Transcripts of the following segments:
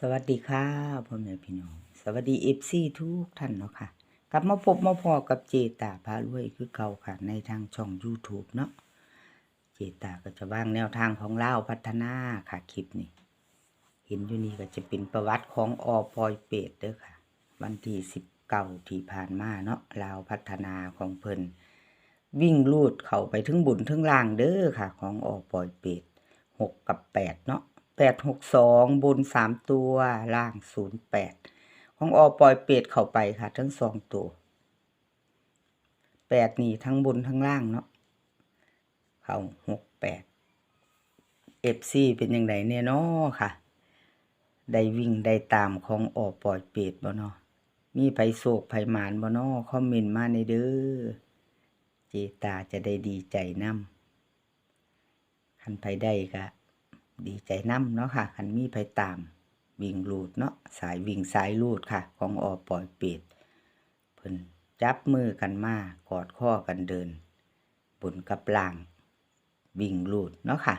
สวัสดีค่ะพ่อแม่พี่น้อง สวัสดีเอฟซีทุกท่านเนาะค่ะ กลับมาพบมาพอกับเจตาพารวยคือเก่าค่ะ ในทางช่อง YouTube เนาะเจตาก็จะวางแนวทางของเล่าพัฒนาค่ะคลิปนี้ เห็นอยู่นี่ก็จะเป็นประวัติของอปอยเป็ดเด้อค่ะ วันที่สิบเก้าที่ผ่านมาเนาะลาวพัฒนาของเพิ่นวิ่งลูดเข้าไปถึงบุญถึงล่างเด้อค่ะ ของอปอยเป็ดหกกับแปดเนาะ แปดหกสองบนสามตัวล่างศูนย์แปดของอปล่อยเป็ดเข้าไปค่ะ ทั้งสองตัวแปดนี่ทั้งบนทั้งล่างเนาะเข้าหกแปดเอฟซีเป็นยังไงเนี่ยเนาะค่ะ ได้วิ่งได้ตามของออปล่อยเป็ดบ่เนาะมีไผโศกไผหมานบ่เนาะคอมเมนต์มาในเด้อเจตาจะได้ดีใจนำคันไผได้ก็ ดีใจน้ำเนาะค่ะคันมีไผตาม วิ่งลูดเนาะสายวิ่งสายลูดค่ะ ของออปล่อยเป็ดเพิ่นจับมือกันมากอดข้อกันเดิน บนกับล่าง วิ่งลูดเนาะค่ะ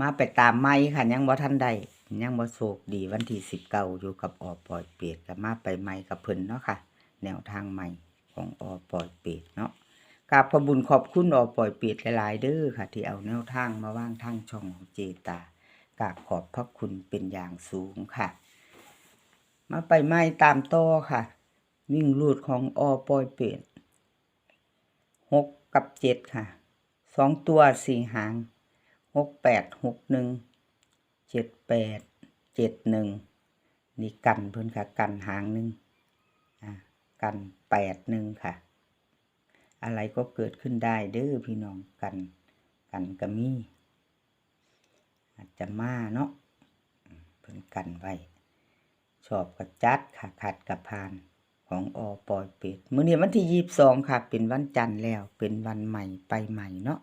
มาไปตามไม้ค่ะ ยังบ่ทันได้ยังบ่โศกดีวันที่สิบเก้าอยู่กับออปอยเปียดก็มาไปไม้กับเพิ่นเนาะค่ะ แนวทางใหม่ของออปอยเปียดเนาะ กราบขอบุญขอบคุณออปอยเปียดหลายๆเด้อค่ะ ที่เอาแนวทางมาว่างทางช่องของเจตากราบขอบพระคุณเป็นอย่างสูงค่ะ มาไปไม้ตามต่อค่ะ วิ่งลูดของออปอยเปียดหกกับเจ็ดค่ะสองตัวสี่หางหกแปดหกหนึ่งเจ็ดแปดเจ็ดหนึ่งนี่กันเพิ่อนค่ะ กันหางหนึ่งอ่ากันแปดหนึ่งค่ะ อะไรก็เกิดขึ้นได้เด้อพี่น้องกัน กันก็มีอาจจะมาเนาะเพิ่นกันไว้ชอบกระจัดค่ะขัดกับพานของอปอยเป็ดมื้อนี้วันที่ยี่สิบสองค่ะ เป็นวันจันทร์แล้ว เป็นวันใหม่ไปใหม่เนาะ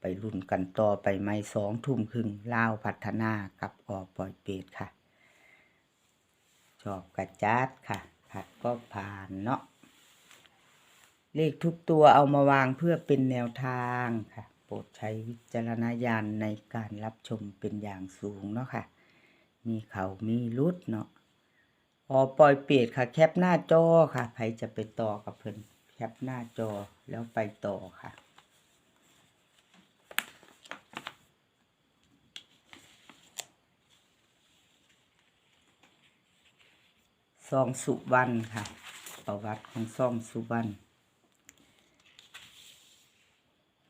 ไปรุ่นกันต่อไปไม่สองทุ่มครึ่งล่าวพัฒนากับอปอยเป็ดค่ะ ชอบกระจัดค่ะ ขัดก็ผ่านเนาะ เลขทุกตัวเอามาวางเพื่อเป็นแนวทางค่ะ โปรดใช้วิจารณญาณในการรับชมเป็นอย่างสูงเนาะค่ะ มีเขามีรุดเนาะออปล่อยเปียดค่ะ แคปหน้าจอค่ะใครจะไปต่อกับเพิ่นแคปหน้าจอแล้วไปต่อค่ะซองสุวรรณค่ะ ประวัติของซองสุวรรณ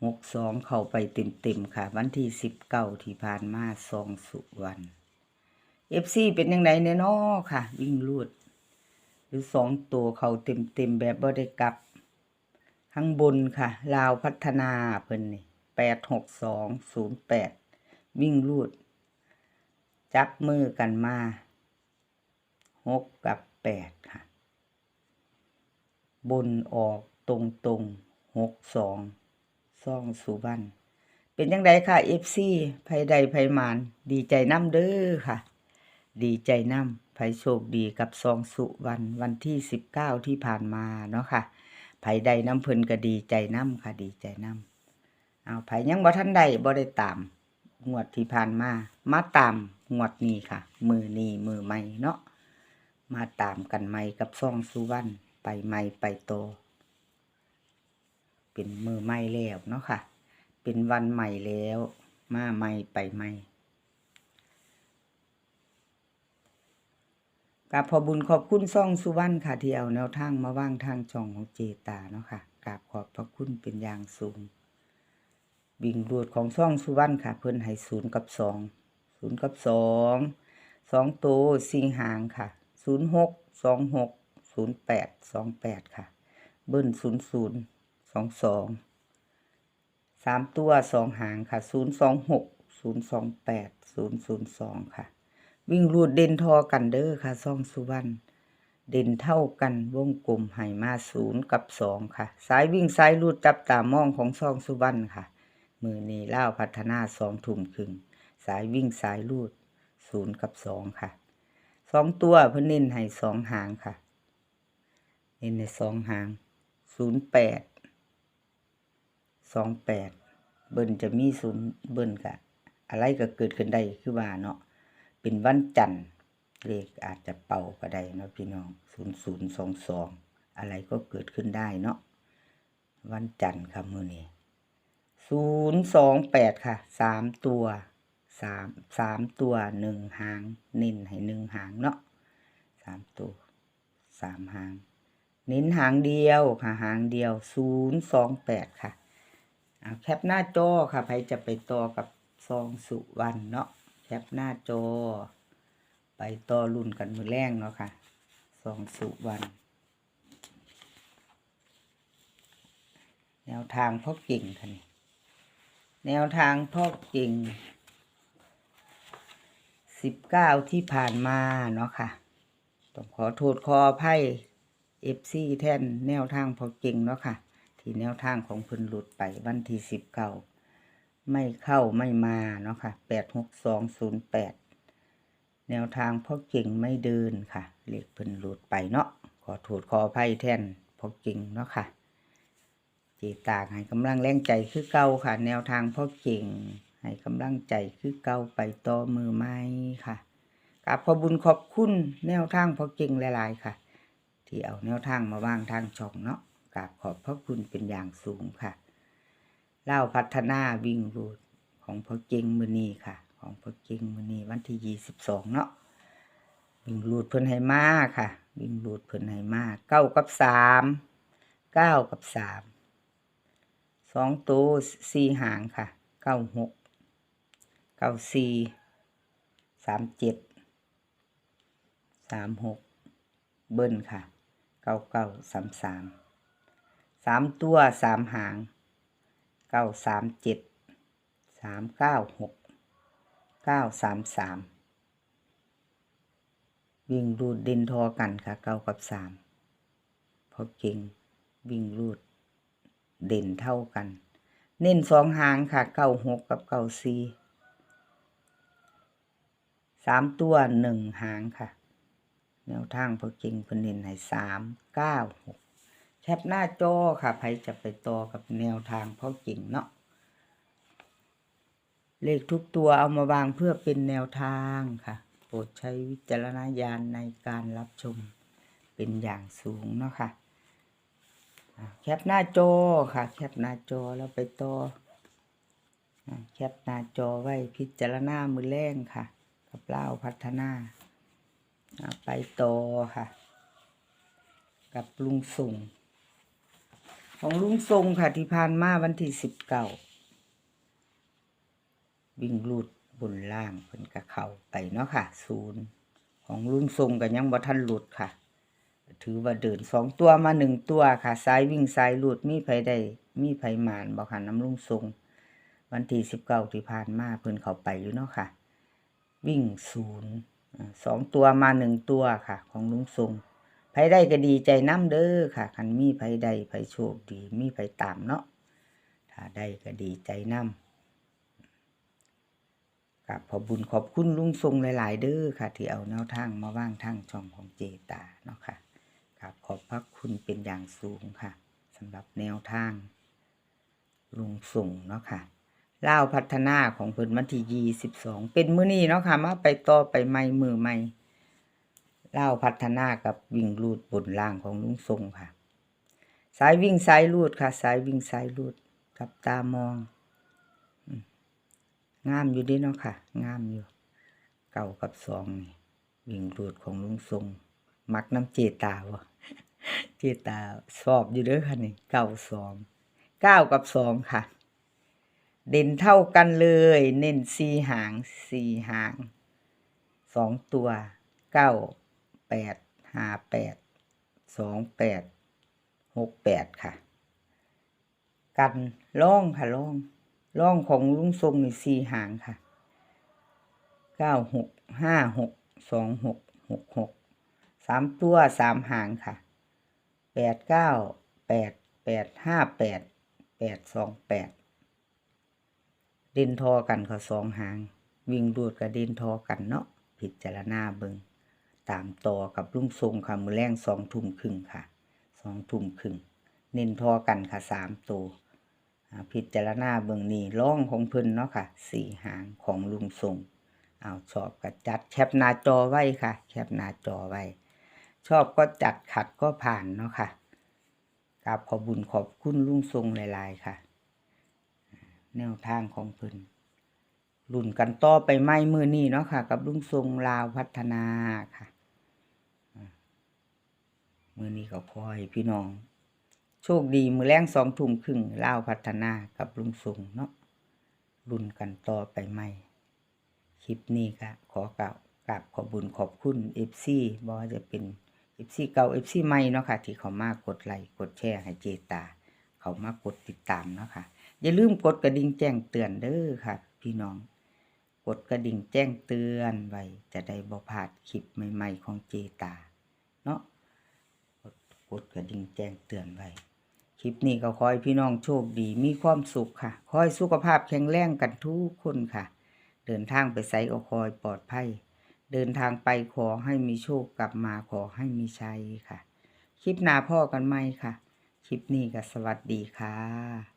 หกสองเข้าไปเต็มๆค่ะ วันที่สิบเก้าที่ผ่านมาซองสุวรรณเอฟซีเป็นยังไงเนี่ยนาะค่ะ วิ่งลูด หรือสองตัวเขาเต็มๆแบบบ่ได้กลับ ข้างบนค่ะ ลาวพัฒนาเพิ่นนี่แปดหกสองศูนย์แปดวิ่งลูด จับมือกันมาหกกับแปดค่ะ บนออกตรงตรงหกสอง ซ่องสุวรรณเป็นยังไงค่ะเอฟซีภัยใดภัยมาน ดีใจน้ำเด้อค่ะ ดีใจน้ำภัยโชคดีกับซองสุวรรณวันที่สิบเก้าที่ผ่านมาเนาะค่ะภัยใดน้ำเพิ่นก็ดีใจน้ำค่ะ ดีใจน้ำเอาภัยยังบ่ทันใดบ่ได้ตาม งวดที่ผ่านมา มาตามงวดนี้ค่ะ มือนี้มือใหม่เนาะมาตามกันใหม่กับซองสุวรรณไปใหม่ไปโต เป็นมือใหม่แล้วเนาะค่ะ เป็นวันใหม่แล้ว มาใหม่ไปใหม่กับพอบุญขอบคุณซ่องสุวรรณค่ะที่เอาแนวทางมาว่างทางช่องของเจตาเนาะค่ะกราบขอบพระคุณเป็นอย่างสูงวิ่งรูดของซ่องสุวรรณค่ะ เพิ่นให้ศูนย์กับสองศูนย์กับสองสองตัวสี่หางค่ะศูนย์หกสองหกศูนย์แปดสองแปดค่ะ เบิ้ลศูนย์ศูนย์ องสองสามตัวสองหางค่ะศูนย์สองหกศูนย์สองแปดศูนย์ศูนย์สองค่ะ วิ่งรูดเด่นทอกันเด้อค่ะซ่องสุวรรณเด่นเท่ากันวงกลมไหมาศูนย์กับสองค่ะสายวิ่งสายรูดจับตามองของซ่องสุวรรณค่ะ มือนีเล่าพัฒนาสองทุ่มครึ่งสายวิ่งสายรูดศูนย์กับสองค่ะสองตัวเพิ่นเน้นให้สองหางค่ะ เน้นในสองหางศูนย์แปด สองแปดเบิ้ลจะมีศูนย์เบิ้ลกะ อะไรก็เกิดขึ้นได้คือว่าเนาะเป็นวันจันทร์เลขอาจจะเป่าก็ได้เนาะพี่น้องศูนย์ศูนย์สองสองอะไรก็เกิดขึ้นได้เนาะวันจันทร์ค่ะมือนี้ศูนย์สองแปดค่ะสามตัวสามสามตัวหนึ่งหางเน้นให้หนึ่งหางเนาะสามตัวสามหาง เน้นหางเดียวค่ะหางเดียวศูนย์สองแปดค่ะ แคปหน้าจอค่ะใครจะไปต่อกับซองสุวรรณเนาะแคปหน้าจอ ไปต่อรุ่นกันมือแรงเนาะค่ะซองสุวรรณแนวทางพ่อเก่งค่ะนี่แนวทางพ่อเก่งสิบเก้าที่ผ่านมาเนาะค่ะต้องขอโทษขออภัยเอฟซีแท่นแนวทางพอเก่งเนาะค่ะ ที่แนวทางของเพิ่นหลุดไปวันที่สิบเก้าไม่เข้าไม่มาเนาะค่ะแปดหกสองศูนย์แปดแนวทางพ่อเก่งไม่เดินค่ะเลขเพิ่นหลุดไปเนาะขอโทษขออภัยแท่นพ่อเก่งเนาะค่ะเจตากให้กำลังแรงใจคือเก่าค่ะ แนวทางพ่อเก่งให้กำลังใจคือเก่าไปต่อมือไม้ค่ะกราบขอบุญขอบคุณแนวทางพ่อเก่งหลาย ๆ ค่ะ ที่เอาแนวทางมาวางทางช่องเนาะ กราบขอบพระคุณเป็นอย่างสูงค่ะเล่าพัฒนาวิ่งรูดของพ่อเก่งมือนีค่ะ ของพ่อเก่งมือนีวันที่ยี่สิบสองเนาะวิ่งรูดเพิ่นให้มาค่ะ วิ่งรูดเพิ่นให้มาเก้ากับสามเก้ากับสามสองตัวสี่หางค่ะเก้าหกเก้าสี่สามเจ็ดสามหกเบิ้ลค่ะเก้าเก้าสามสาม สามตัวสามหางเก้าสามเจ็ดสามเก้าหกเก้าสามสามวิ่งรูดดินทอกันค่ะเก้ากับสามพอเก่งวิ่งรูดเด่นเท่ากัน เน้นสองหางค่ะเก้าหกกับเก้าสี่สามตัวหนึ่งหางค่ะ แนวทางพอเก่งเพนเน้นให้สามเก้าหก แคปหน้าจอค่ะใครจะไปต่อกับแนวทางพ่อเก่งเนาะเลขทุกตัวเอามาวางเพื่อเป็นแนวทางค่ะ โปรดใช้วิจารณญาณในการรับชมเป็นอย่างสูงเนาะค่ะแคปหน้าจอค่ะ แคปหน้าจอแล้วไปต่อแคปหน้าจอไว้พิจารณามือแรงค่ะ กับเล่าพัฒนาไปต่อค่ะ กับลุงส่ง ของลุงทรงค่ะที่ผ่านมาวันที่สิบเก้าวิ่งรูดบนล่างเพิ่นกระเข่าไปเนาะค่ะศูนย์ของลุงทรงก็ยังบ่ทันหลุดค่ะ ถือว่าเดินสองตัวมาหนึ่งตัวค่ะซ้ายวิ่งซ้ายหลุดมีไผได้มีไผมานบอกค่ะน้ำลุงทรง วันที่สิบเก้าที่ผ่านมาเพิ่นเข้าไปอยู่เนาะค่ะ วิ่งศูนย์สองตัวมาหนึ่งตัวค่ะ ของลุงทรง ไผได้ก็ดีใจน้ำเด้อค่ะคันมีไผได้ไผโชคดี มีไผตามเนาะถ้าได้ก็ดีใจน้ำกับขอบุญขอบคุณลุงทรงหลาย ๆ เด้อค่ะ ที่เอาแนวทางมาว่างทางช่องของเจตาเนาะค่ะครับขอบพระคุณเป็นอย่างสูงค่ะสำหรับแนวทางลุงส่งเนาะค่ะเล่าพัฒนาของเพิ่นวันที่ยี่สิบสองเป็นมื้อนี้เนาะค่ะมาไปต่อไปใหม่มือใหม่ เล่าพัฒนากับวิ่งลูดบนล่างของลุงส่งค่ะ สายวิ่งสายลูดค่ะ สายวิ่งสายลูดกับตามองงามอยู่ดีเนาะค่ะ งามอยู่ เก่ากับสองนี่วิ่งลูดของลุงทรง มักน้ำเจตาวะเจตาสอบอยู่เด้อค่ะนี่เก้าสองเก้ากับสองค่ะ เด่นเท่ากันเลย เน้นสี่หางสี่หางสองตัวเก้า แปดห้าแปดสองแปดหกแปดค่ะ กันล่องค่ะล่องล่องของลุงทรงนี่สี่หางค่ะเก้าหกห้าหกสองหกหกหกสามตัวสามหางค่ะแปดเก้าแปดแปดห้าแปดแปดสองแปดด่นทอกันเขาสองหาง วิ่งรูดกับด่นทอกันเนาะพิจารณาเบิง ตามต่อกับลุงทรงค่ะมือแรงสองทุ่มครึ่งค่ะสองทุ่มครึ่งเน้นทอกันค่ะสามตัวพิจารณาเบิงนี่ร่องของเพิ่นเนาะค่ะสี่หางของลุงทรงเอาชอบก็จัดแคปหน้าจอไว้ค่ะ แคปหน้าจอไว้ ชอบก็จัดขัดก็ผ่านเนาะค่ะกราบขอบุญขอบคุณลุงทรงหลาย ๆ ค่ะ แนวทางของเพิ่นรุ่นกันต่อไปไม่มือนี้เนาะค่ะ กับลุงทรงลาวพัฒนาค่ะ มือนี้ก็ขอให้พี่น้อง โชคดีมือแรงสองทุ่มครึ่งเล่าพัฒนากับลุงทรงเนาะรุ่นกันต่อไปไม่ คลิปนี้ก็ขอกล่าวกราบขอบุญขอบคุณเอฟซีบ่ว่าจะเป็นเอฟซีเก่าเอฟซีใหม่เนาะค่ะ ที่เขามากดไลค์กดแชร์ให้เจตา เขามากดติดตามเนาะค่ะ อย่าลืมกดกระดิ่งแจ้งเตือนเด้อค่ะ พี่น้อง กดกระดิ่งแจ้งเตือนไว้จะได้บ่พลาดคลิปใหม่ ๆ ของเจตา ดกดกระดิ่งแจ้งเตือนไว้คลิปนี้ก็ขอให้พี่น้องโชคดีมีความสุขค่ะขอให้สุขภาพแข็งแรงกันทุกคนค่ะ เดินทางไปไสก็คอยปลอดภัย เดินทางไปขอให้มีโชคกลับมาขอให้มีชัยค่ะ คลิปหน้าพ่อกันไหมค่ะ คลิปนี้ก็สวัสดีค่ะ